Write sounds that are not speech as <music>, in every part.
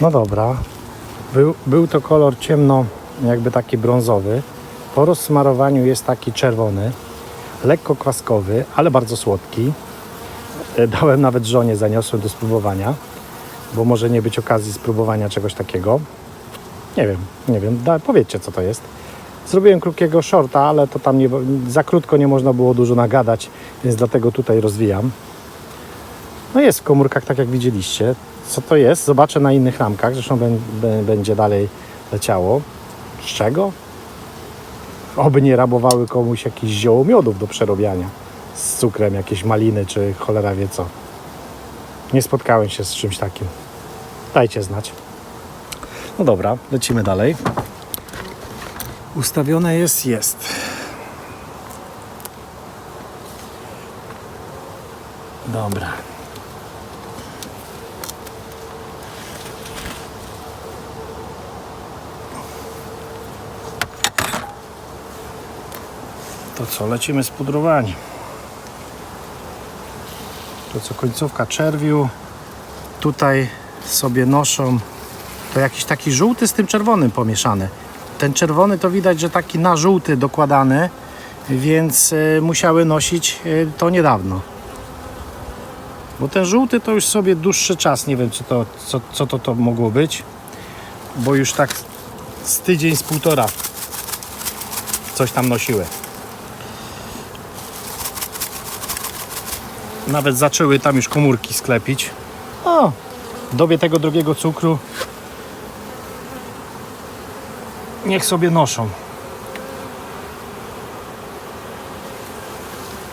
No dobra. Był, był to kolor ciemno, jakby taki brązowy. Po rozsmarowaniu jest taki czerwony, lekko kwaskowy, ale bardzo słodki. E, Dałem nawet żonie, zaniosłem do spróbowania, bo może nie być okazji spróbowania czegoś takiego. Nie wiem, nie wiem, da, powiedzcie co to jest. Zrobiłem krótkiego shorta, ale to tam nie, za krótko nie można było dużo nagadać, więc dlatego tutaj rozwijam. No jest w komórkach, tak jak widzieliście. Co to jest? Zobaczę na innych ramkach, zresztą bę- bę- będzie dalej leciało. Z czego? Oby nie rabowały komuś jakichś ziołomiodów do przerobiania z cukrem, jakieś maliny czy cholera wie co. Nie spotkałem się z czymś takim. Dajcie znać. No dobra, lecimy dalej. Ustawione jest, jest. Dobra. To co, lecimy z pudrowaniem. To co, końcówka czerwiu. Tutaj sobie noszą to jakiś taki żółty z tym czerwonym pomieszany. Ten czerwony to widać, że taki na żółty dokładany, więc e, musiały nosić e, to niedawno. Bo ten żółty to już sobie dłuższy czas, nie wiem co to, co, co to, to mogło być, bo już tak z tydzień, z półtora coś tam nosiły. Nawet zaczęły tam już komórki sklepić. O, w dobie tego drugiego cukru niech sobie noszą.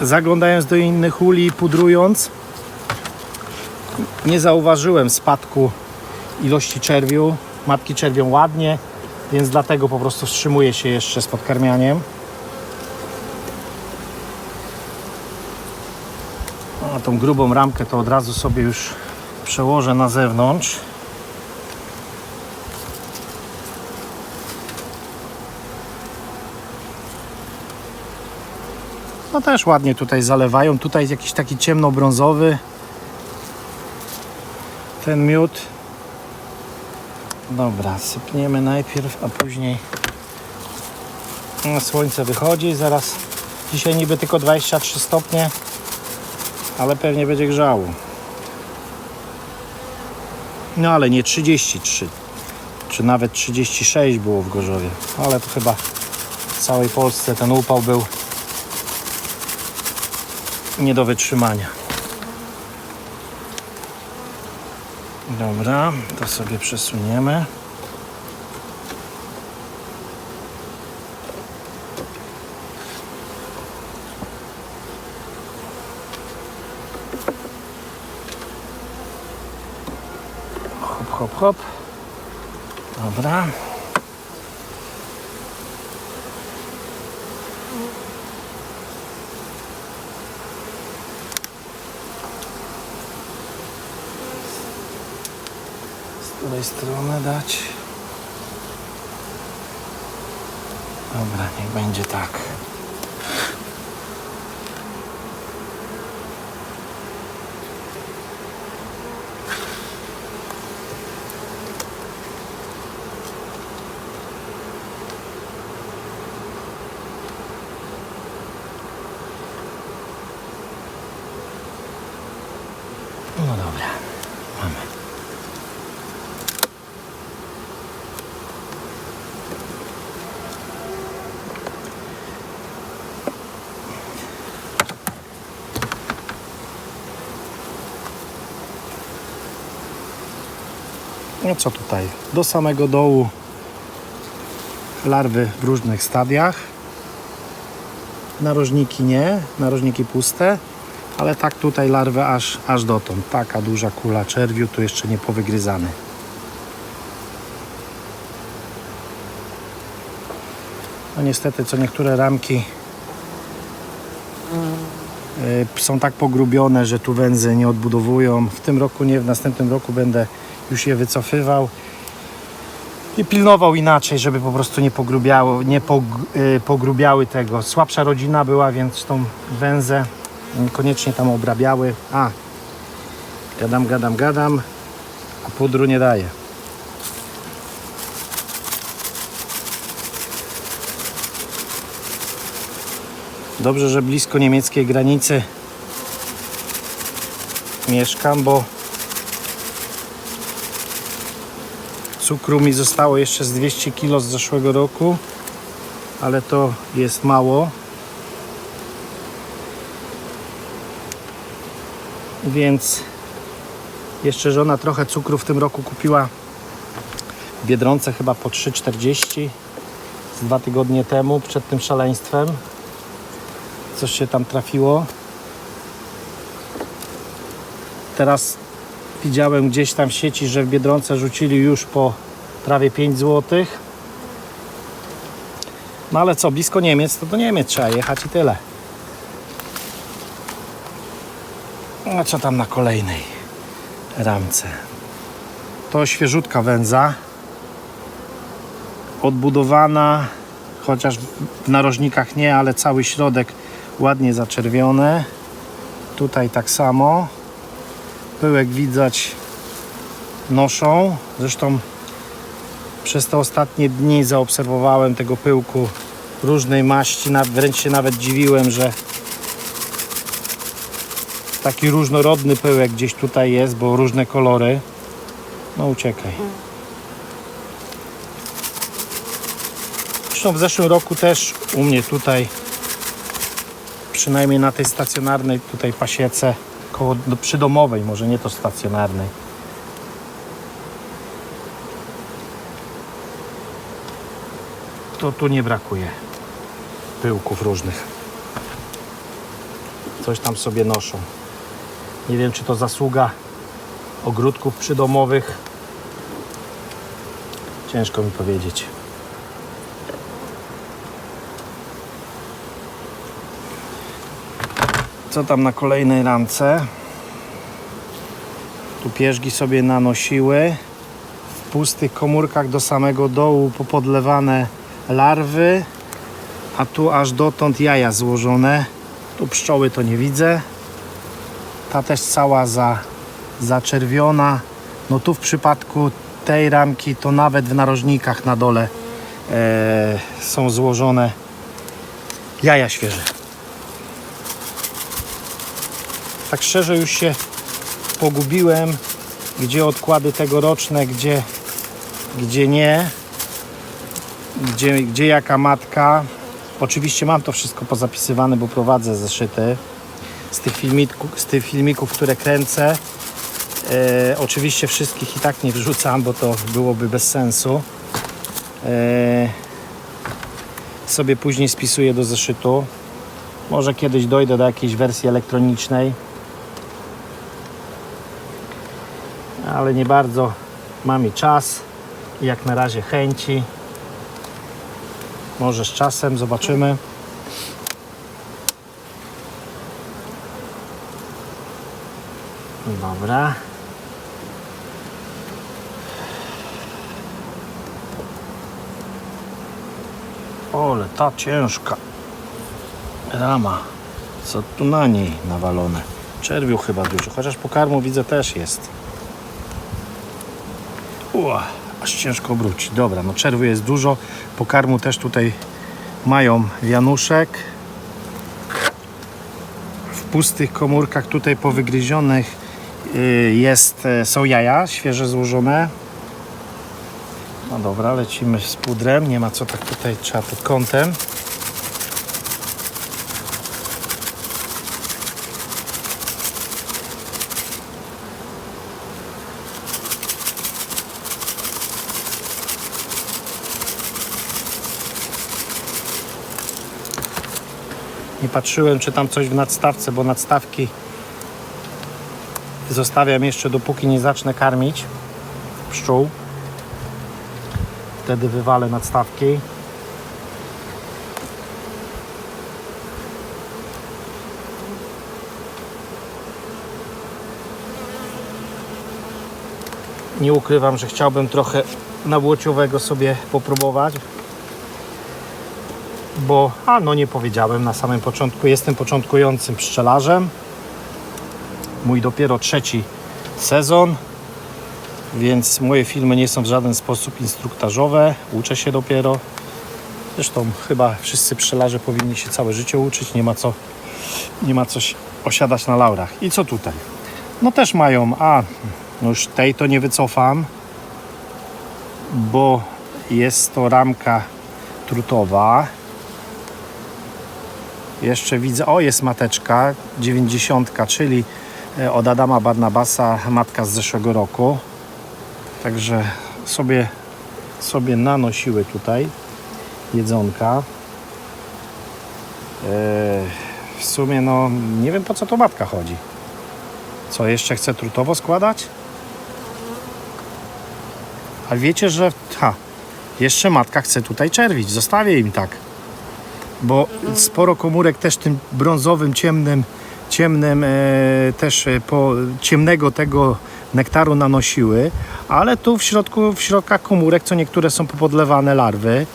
Zaglądając do innych uli, pudrując, nie zauważyłem spadku ilości czerwiu. Matki czerwią ładnie, więc dlatego po prostu wstrzymuję się jeszcze z podkarmianiem. Tą grubą ramkę to od razu sobie już przełożę na zewnątrz. No też ładnie tutaj zalewają. Tutaj jest jakiś taki ciemnobrązowy ten miód. Dobra, sypniemy najpierw, a później no, słońce wychodzi. Zaraz dzisiaj niby tylko 23 stopnie, ale pewnie będzie grzało. No ale nie 33, czy nawet 36 było w Gorzowie. Ale to chyba w całej Polsce ten upał był nie do wytrzymania. Dobra, to sobie przesuniemy. Hop. Dobra. Z której strony dać? Dobra, niech będzie tak. No co tutaj? Do samego dołu larwy w różnych stadiach. Narożniki nie, narożniki puste, ale tak tutaj larwy aż, aż dotąd. Taka duża kula czerwiu, tu jeszcze nie powygryzany. No niestety, co niektóre ramki są tak pogrubione, że tu węzy nie odbudowują. W tym roku nie, w następnym roku będę już je wycofywał i pilnował inaczej, żeby po prostu nie, pogrubiało, nie pog, y, pogrubiały tego. Słabsza rodzina była, więc tą węzę koniecznie tam obrabiały. A, gadam, gadam, gadam, a pudru nie daje. Dobrze, że blisko niemieckiej granicy mieszkam, bo cukru mi zostało jeszcze z 200 kg z zeszłego roku, ale to jest mało. Więc jeszcze żona trochę cukru w tym roku kupiła w Biedronce chyba po 3,40 z dwa tygodnie temu przed tym szaleństwem. Coś się tam trafiło. Teraz widziałem gdzieś tam sieci, że w Biedronce rzucili już po prawie 5 zł. No ale co, blisko Niemiec, to do Niemiec trzeba jechać i tyle. A co tam na kolejnej ramce? To świeżutka wędza. Odbudowana, chociaż w narożnikach nie, ale cały środek ładnie zaczerwiony. Tutaj tak samo. Pyłek widać noszą. Zresztą przez te ostatnie dni zaobserwowałem tego pyłku różnej maści. Wręcz się nawet dziwiłem, że taki różnorodny pyłek gdzieś tutaj jest, bo różne kolory. No uciekaj. Zresztą w zeszłym roku też u mnie tutaj, przynajmniej na tej stacjonarnej tutaj pasiece, koło do, przydomowej, może nie to stacjonarnej. To tu nie brakuje pyłków różnych. Coś tam sobie noszą. Nie wiem, czy to zasługa ogródków przydomowych. Ciężko mi powiedzieć. Co tam na kolejnej ramce? Tu pierzgi sobie nanosiły. W pustych komórkach do samego dołu popodlewane larwy, a tu aż dotąd jaja złożone. Tu pszczoły to nie widzę. Ta też cała za, zaczerwiona. No tu w przypadku tej ramki to nawet w narożnikach na dole e, są złożone jaja świeże. Tak szczerze już się pogubiłem, gdzie odkłady tegoroczne, gdzie, gdzie nie, gdzie, gdzie jaka matka. Oczywiście mam to wszystko pozapisywane, bo prowadzę zeszyty z tych, filmiku, z tych filmików, które kręcę. E, oczywiście wszystkich i tak nie wrzucam, bo to byłoby bez sensu. E, sobie później spisuję do zeszytu. Może kiedyś dojdę do jakiejś wersji elektronicznej. Ale nie bardzo mam i czas. I jak na razie chęci. Może z czasem zobaczymy. Dobra. Ole, ta ciężka rama. Co tu na niej nawalone? Czerwiu chyba dużo, chociaż pokarmu widzę też jest. Ua, aż ciężko obrócić. Dobra, no czerwiu jest dużo. Pokarmu też tutaj mają wianuszek. W pustych komórkach tutaj powygryzionych y, jest, e, są jaja świeże złożone. No dobra, lecimy z pudrem. Nie ma co tak tutaj, trzeba pod kątem. Patrzyłem, czy tam coś w nadstawce, bo nadstawki zostawiam jeszcze dopóki nie zacznę karmić pszczół. Wtedy wywalę nadstawki. Nie ukrywam, że chciałbym trochę nabłociowego sobie popróbować. Bo, a no nie powiedziałem na samym początku, jestem początkującym pszczelarzem. Mój dopiero trzeci sezon, więc moje filmy nie są w żaden sposób instruktażowe. Uczę się dopiero. Zresztą chyba wszyscy pszczelarze powinni się całe życie uczyć, nie ma co, nie ma co osiadać na laurach. I co tutaj? No też mają, a no już tej to nie wycofam, bo jest to ramka trutowa. Jeszcze widzę, o jest mateczka 90, czyli e, od Adama Barnabasa, matka z zeszłego roku. Także sobie, sobie nanosiły tutaj jedzonka. E, w sumie no nie wiem po co to matka chodzi. Co jeszcze chce trutowo składać? A wiecie, że ha, jeszcze matka chce tutaj czerwić. Zostawię im tak. Bo sporo komórek też tym brązowym, ciemnym, ciemnym e, też e, po ciemnego tego nektaru nanosiły, ale tu w środku, w środkach komórek, co niektóre są popodlewane larwy, e,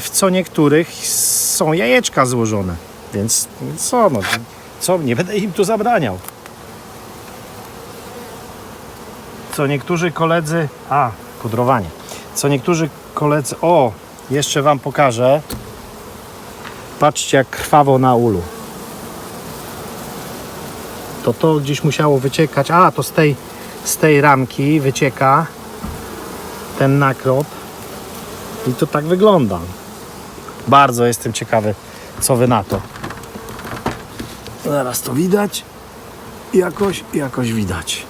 w co niektórych są jajeczka złożone. Więc co, no, co, nie będę im tu zabraniał. Co niektórzy koledzy, a, pudrowanie. Co niektórzy koledzy, o, jeszcze Wam pokażę. Patrzcie, jak krwawo na ulu. To to gdzieś musiało wyciekać. A, to z tej, z tej ramki wycieka ten nakrop. I to tak wygląda. Bardzo jestem ciekawy, co Wy na to. Zaraz to widać. Jakoś, jakoś widać.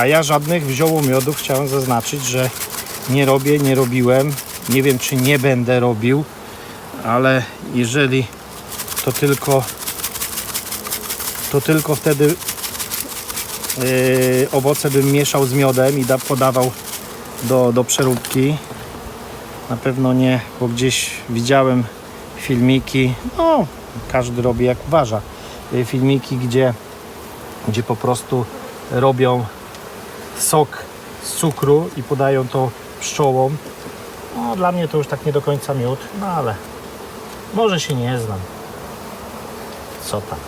A ja żadnych wziołomiodów chciałem zaznaczyć, że nie robię, nie robiłem. Nie wiem, czy nie będę robił, ale jeżeli to tylko to tylko wtedy yy, owoce bym mieszał z miodem i da, podawał do, do przeróbki. Na pewno nie, bo gdzieś widziałem filmiki, no każdy robi jak uważa, yy, filmiki, gdzie, gdzie po prostu robią sok z cukru i podają to pszczołom. No, dla mnie to już tak nie do końca miód, no ale może się nie znam. Co tam?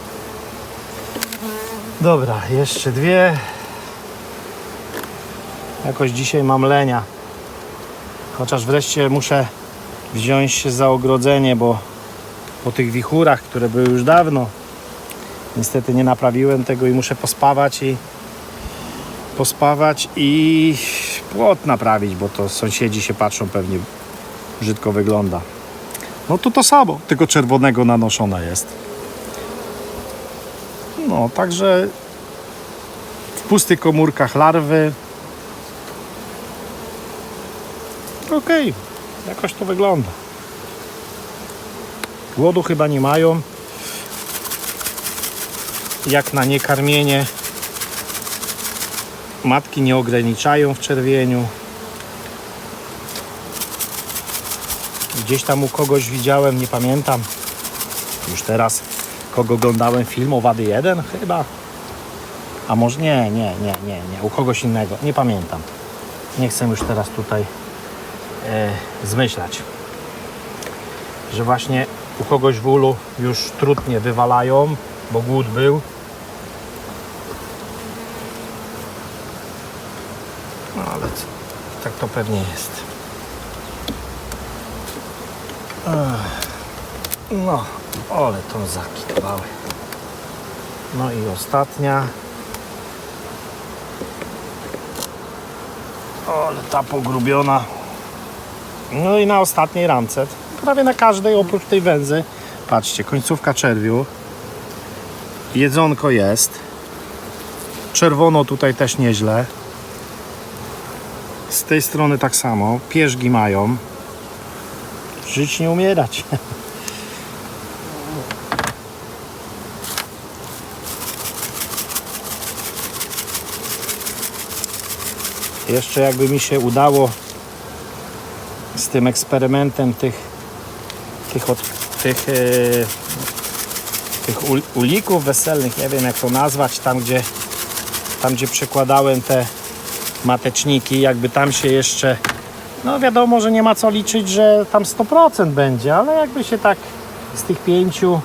Dobra, jeszcze dwie. Jakoś dzisiaj mam lenia. Chociaż wreszcie muszę wziąć się za ogrodzenie, bo po tych wichurach, które były już dawno, niestety nie naprawiłem tego i muszę pospawać i pospawać i płot naprawić, bo to sąsiedzi się patrzą pewnie brzydko wygląda. No to to samo, tylko czerwonego nanoszona jest. No, także w pustych komórkach larwy. Okej, jakoś to wygląda. Głodu chyba nie mają. Jak na niekarmienie matki nie ograniczają w czerwieniu. Gdzieś tam u kogoś widziałem, nie pamiętam. Już teraz kogo oglądałem film Owady 1 chyba. A może nie, nie, nie, nie, nie. U kogoś innego. Nie pamiętam. Nie chcę już teraz tutaj e, zmyślać. Że właśnie u kogoś w ulu już trudnie wywalają, bo głód był. No ale co, tak to pewnie jest. No, ale tą zakitowały. No i ostatnia. Ale ta pogrubiona. No i na ostatniej ramce. Prawie na każdej oprócz tej węzy. Patrzcie, końcówka czerwiu. Jedzonko jest. Czerwono tutaj też nieźle. Z tej strony tak samo. Pierzgi mają. Żyć nie umierać. <laughs> Jeszcze jakby mi się udało z tym eksperymentem tych tych, od, tych, e, tych ul, ulików weselnych, nie wiem jak to nazwać, tam gdzie tam gdzie przekładałem te mateczniki, jakby tam się jeszcze no wiadomo, że nie ma co liczyć, że tam 100% będzie, ale jakby się tak z tych pięciu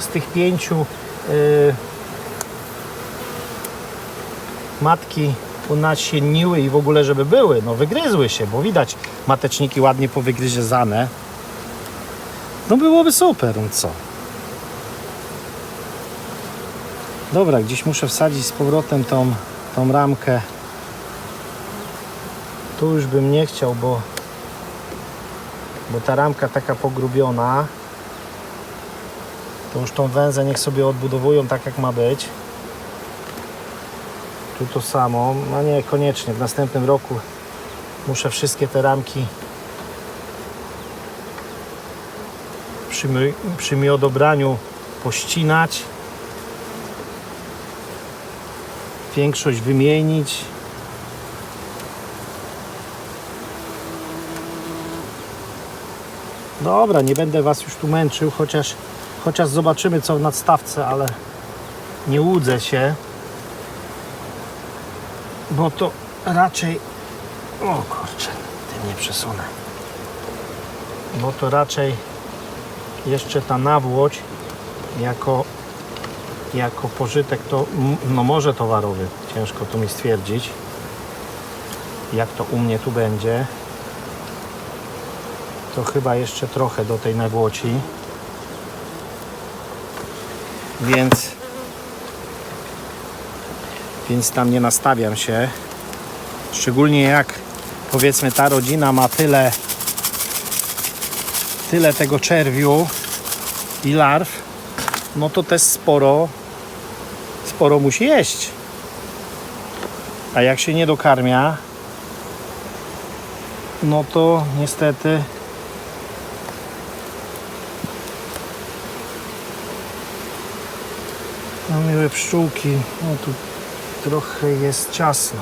z tych pięciu yy, matki unasienniły i w ogóle żeby były, no wygryzły się, bo widać mateczniki ładnie powygryziane. No byłoby super, no co? Dobra, gdzieś muszę wsadzić z powrotem tą, tą ramkę. Tu już bym nie chciał, bo, bo ta ramka taka pogrubiona. To już tą węzę niech sobie odbudowują tak jak ma być. Tu to samo, no nie koniecznie. W następnym roku muszę wszystkie te ramki przy, przy miodobraniu pościnać. Większość wymienić. Dobra, nie będę Was już tu męczył, chociaż, chociaż zobaczymy co w nadstawce, ale nie łudzę się, bo to raczej... O kurczę, tym nie przesunę. Bo to raczej jeszcze ta nawłoć jako, jako pożytek to no może towarowy, ciężko tu mi stwierdzić jak to u mnie tu będzie to chyba jeszcze trochę do tej nawłoci. Więc więc tam nie nastawiam się. Szczególnie jak powiedzmy ta rodzina ma tyle tyle tego czerwiu i larw, no to też sporo sporo musi jeść. A jak się nie dokarmia, no to niestety No miłe pszczółki, no tu trochę jest ciasno.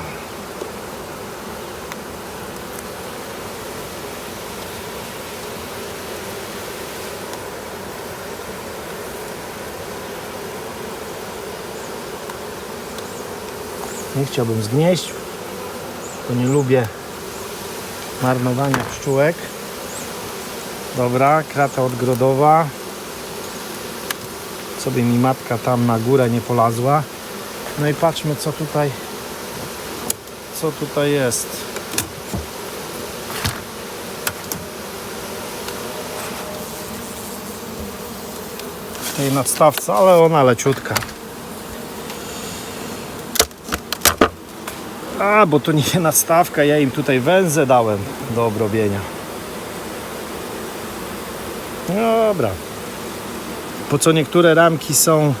Nie chciałbym zgnieść, bo nie lubię marnowania pszczółek. Dobra, krata odgrodowa sobie mi matka tam na górę nie polazła. No i patrzmy co tutaj co tutaj jest. W tej nadstawce, ale ona leciutka. A, bo to nie <laughs> nadstawka, ja im tutaj węzę dałem do obrobienia. Dobra. Po co niektóre ramki są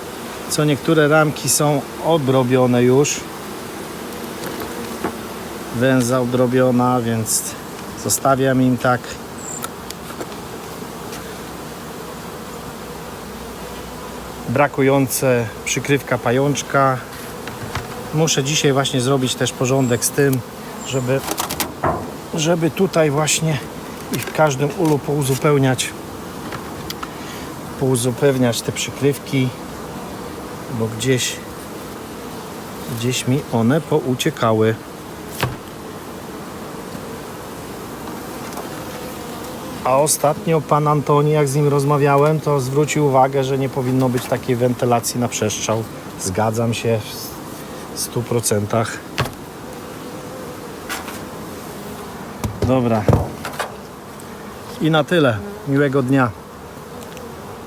co niektóre ramki są obrobione już. Węza obrobiona więc zostawiam im tak. Brakujące przykrywka pajączka muszę dzisiaj właśnie zrobić też porządek z tym żeby żeby tutaj właśnie i w każdym ulu pouzupełniać pouzupełniać te przykrywki, bo gdzieś gdzieś mi one pouciekały. A ostatnio pan Antoni, jak z nim rozmawiałem, to zwrócił uwagę, że nie powinno być takiej wentylacji na przestrzał. Zgadzam się 100%. Dobra. I na tyle. Miłego dnia.